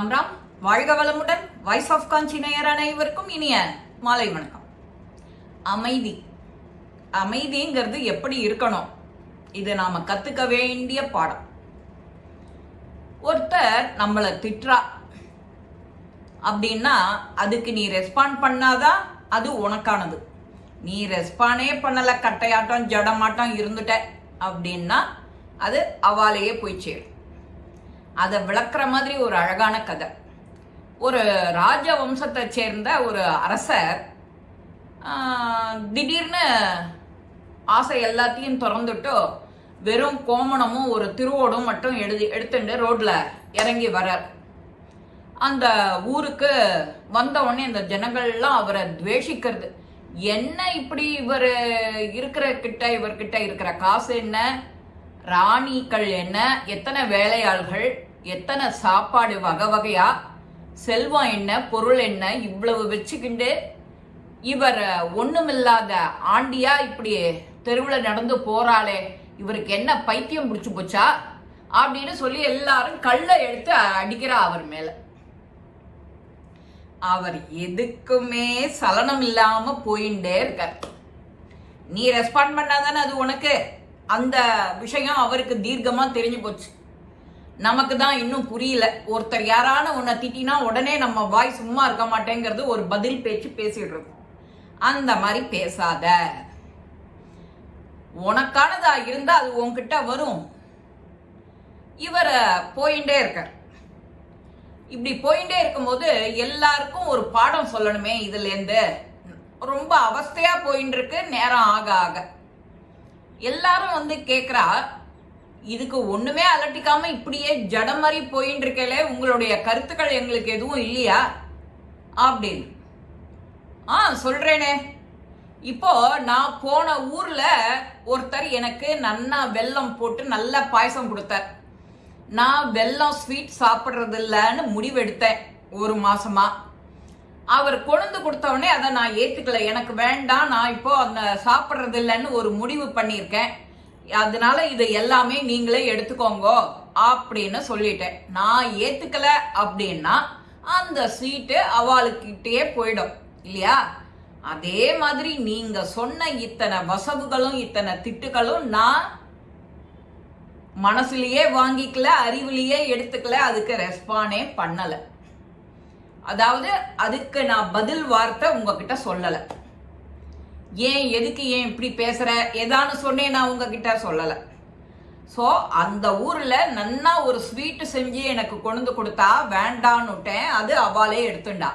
ராம் ராம் வாழ்க வளமுடன் voice of காஞ்சி நேயர் அனைவருக்கும் இனிய மாலை வணக்கம். அமைதி. அமைதிங்கிறது எப்படி இருக்கணும்? இது நாம கத்துக்க வேண்டிய பாடம். ஒருத்தர் நம்மளை திட்டுறா அப்படின்னா அதுக்கு நீ ரெஸ்பாண்ட் பண்ணாதான் அது உனக்கானது. நீ ரெஸ்பாண்டே பண்ணல கட்டையாட்டம் ஜடமாட்டம் இருந்துட்ட அப்படின்னா அது அவாலேயே போய் சேரும். அதை விளக்குற மாதிரி ஒரு அழகான கதை. ஒரு ராஜ வம்சத்தை சேர்ந்த ஒரு அரசர் திடீர்னு ஆசை எல்லாத்தையும் திறந்துட்டு வெறும் கோமணமும் ஒரு திருவோடும் மட்டும் எழுதி எடுத்துட்டு ரோட்ல இறங்கி வரார் அந்த ஊருக்கு வந்த உடனே அந்த ஜனங்கள்லாம் அவரை துவேஷிக்கிறது. என்ன இப்படி இவர் இருக்கிற கிட்ட இவர்கிட்ட இருக்கிற காசு என்ன? ராணிகள் என்ன எத்தனை வேலையாள்கள் எத்தனை சாப்பாடு வகை வகையா செல்வம் என்ன பொருள் என்ன இவ்வளவு வச்சுக்கிண்டு இவர் ஒண்ணுமில்லாத ஆண்டியா இப்படி தெருவில் நடந்து போறாளே இவருக்கு என்ன பைத்தியம் பிடிச்சி போச்சா அப்படின்னு சொல்லி எல்லாரும் கல்லை எடுத்து அடிக்கிறா அவர் மேல. அவர் எதுக்குமே சலனம் இல்லாம போயிட்டே இருக்கார். நீ ரெஸ்பாண்ட் பண்ணாதானே அது உனக்கு? அந்த விஷயம் அவருக்கு தீர்க்கமா தெரிஞ்சு போச்சு. நமக்கு தான் இன்னும் புரியல. ஒருத்தர் யாரான உன்னை திட்டினா உடனே நம்ம வாய் சும்மா இருக்க மாட்டேங்கிறது ஒரு பதில் பேச்சு பேசிடுறது. அந்த மாதிரி பேசாத. உனக்கானதா இருந்தா அது உன்கிட்ட வரும். இவர் போயிட்டே இருக்கார். இப்படி போயிட்டே இருக்கும்போது எல்லாருக்கும் ஒரு பாடம் சொல்லணுமே இதுலேருந்து. ரொம்ப அவஸ்தையா போயின்னு இருக்கு நேரம் ஆக ஆக. எல்லாரும் வந்து கேட்குறா இதுக்கு ஒண்ணுமே அலட்டிக்காம இப்படியே ஜடம் மாதிரி போயின்னு இருக்கலே உங்களுடைய கருத்துக்கள் எங்களுக்கு எதுவும் இல்லையா? அப்படின்னு. ஆ சொல்றேனே. இப்போ நான் போன ஊர்ல ஒருத்தர் எனக்கு நன்னா வெல்லம் போட்டு நல்ல பாயசம் கொடுத்தார். நான் வெல்லம் ஸ்வீட் சாப்பிட்றது இல்லைன்னு முடிவெடுத்தேன் ஒரு மாசமா. அவர் கொழுந்து கொடுத்தவொடனே அதை நான் ஏற்றுக்கல எனக்கு வேண்டாம் நான் இப்போ அந்த சாப்பிட்றது இல்லைன்னு ஒரு முடிவு பண்ணியிருக்கேன். அதனால இது எல்லாமே நீங்களே எடுத்துக்கோங்க அப்படின்னு சொல்லிட்டேன். நான் ஏத்துக்கல அப்படின்னா அந்த ஸ்வீட்டு அவளுக்கிட்டே போயிடும். இல்லையா? அதே மாதிரி நீங்க சொன்ன இத்தனை வசவுகளும் இத்தனை திட்டுகளும் நான் மனசுலயே வாங்கிக்கல அறிவுலயே எடுத்துக்கல. அதுக்கு ரெஸ்பானே பண்ணலை. அதாவது அதுக்கு நான் பதில் வார்த்தை உங்ககிட்ட சொல்லல. ஏன் எதுக்கு ஏன் இப்படி பேசுற? ஏதான்னு சொன்னேன் நான் உங்ககிட்ட சொல்லல. ஸோ அந்த ஊர்ல நன்னா ஒரு ஸ்வீட்டு செஞ்சு எனக்கு கொண்டு கொடுத்தா வேண்டான்னுட்டேன் அது அவாலே எடுத்துண்டா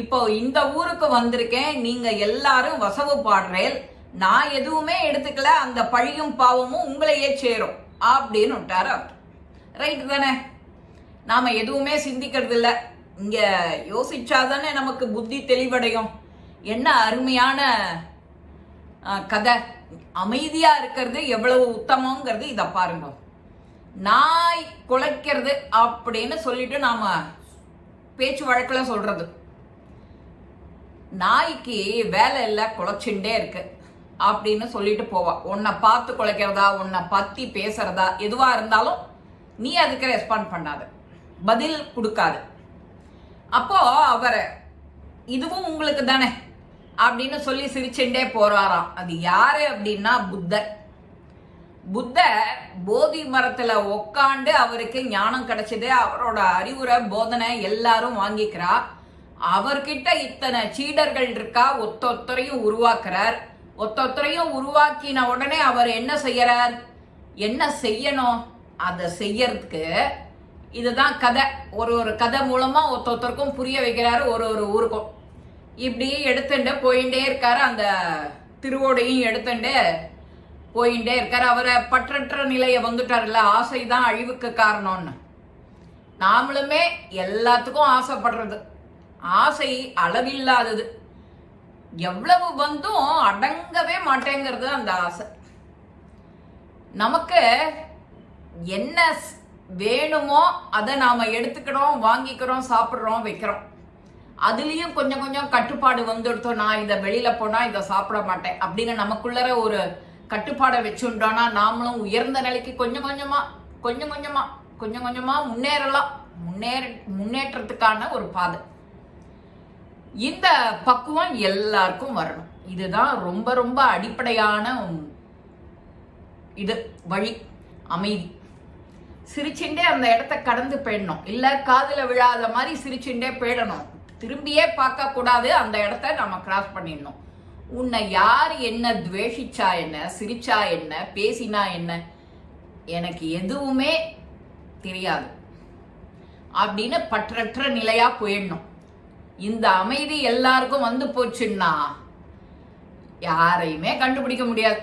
இப்போ இந்த ஊருக்கு வந்திருக்கேன் நீங்க எல்லாரும் வசவு பாடுறேன் நான் எதுவுமே எடுத்துக்கல அந்த பழியும் பாவமும் உங்களையே சேரும் அப்படின்னு விட்டார் அவர். ரைட்டு தானே? நாம எதுவுமே சிந்திக்கிறது இல்லை இங்கே யோசிச்சாதானே நமக்கு புத்தி தெளிவடையும். என்ன அருமையான கதை. அமைதியாக இருக்கிறது எவ்வளவு உத்தமங்கிறது இதை பாருங்க. நாய் குலைக்கிறது அப்படின்னு சொல்லிட்டு நாம் பேச்சு வழக்கில் சொல்கிறது நாய்க்கு வேலை இல்லை குலைச்சுட்டே இருக்கு அப்படின்னு சொல்லிட்டு போவா. உன்னை பார்த்து குலைக்கிறதா உன்னை பற்றி பேசுறதா எதுவாக இருந்தாலும் நீ அதுக்கு ரெஸ்பாண்ட் பண்ணாத. பதில் கொடுக்காது. அப்போ அவர் இதுவும் உங்களுக்கு தானே? அப்படின்னு சொல்லி சிரிச்சுட்டே போறாராம். அது யாரு அப்படின்னா புத்தர். புத்தர் போதி மரத்துல உக்காண்டு அவருக்கு ஞானம் கிடைச்சது அவரோட அறிவுரை போதனை எல்லாரும் வாங்கிக்கிறா. அவர்கிட்ட இத்தனை சீடர்கள் இருக்கா? ஒத்தொத்தரையும் உருவாக்குறார். ஒத்தொத்தரையும் உருவாக்கின உடனே அவர் என்ன செய்யறார்? என்ன செய்யணும்? அதை செய்யறதுக்கு இதுதான் கதை. ஒரு ஒரு கதை மூலமா ஒருத்தொருத்தருக்கும் புரிய வைக்கிறாரு ஒரு ஒரு ஊருக்கும். இப்படியே எடுத்துட்டு போயிட்டே இருக்காரு அந்த திருவோடையும் எடுத்துட்டு போயிட்டே இருக்காரு. அவரை பற்றற்ற நிலையை வந்துவிட்டாருல்ல ஆசை தான் அழிவுக்கு காரணம்னு. நாமளுமே எல்லாத்துக்கும் ஆசைப்படுறது. ஆசை அளவில்லாதது. எவ்வளவு வந்தும் அடங்கவே மாட்டேங்கிறது அந்த ஆசை. நமக்கு என்ன வேணுமோ அதை நாம் எடுத்துக்கிறோம் வாங்கிக்கிறோம் சாப்பிட்றோம் வைக்கிறோம். அதுலேயும் கொஞ்சம் கொஞ்சம் கட்டுப்பாடு வந்துடுத்தோம் நான் இதை வெளியில் போனால் இதை சாப்பிட மாட்டேன். அப்படின்னு நமக்குள்ளற ஒரு கட்டுப்பாடை வச்சுட்டோன்னா நாமளும் உயர்ந்த நிலைக்கு கொஞ்சம் கொஞ்சமாக கொஞ்சம் கொஞ்சமாக கொஞ்சம் கொஞ்சமாக முன்னேறலாம். முன்னேற முன்னேற்றத்துக்கான ஒரு பாதை. இந்த பக்குவம் எல்லாருக்கும் வரணும். இதுதான் ரொம்ப ரொம்ப அடிப்படையான இது வழி அமைதி. சிரிச்சுண்டே அந்த இடத்த கடந்து போயிடணும். இல்ல காதுல விழாத மாதிரி சிரிச்சுண்டே போயிடணும். திரும்பியே பார்க்க கூடாது அந்த இடத்த நம்ம கிராஸ் பண்ணிடணும். உன்னை யார் என்ன துவேஷிச்சா என்ன சிரிச்சா என்ன பேசினா என்ன எனக்கு எதுவுமே தெரியாது. அப்படின்னு பற்றற்ற நிலையா போயிடணும். இந்த அமைதி எல்லாருக்கும் வந்து போச்சுன்னா யாரையுமே கண்டுபிடிக்க முடியாது.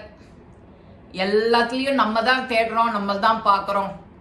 எல்லாத்துலேயும் நம்ம தான் தேடுறோம் நம்ம தான் பார்க்குறோம்.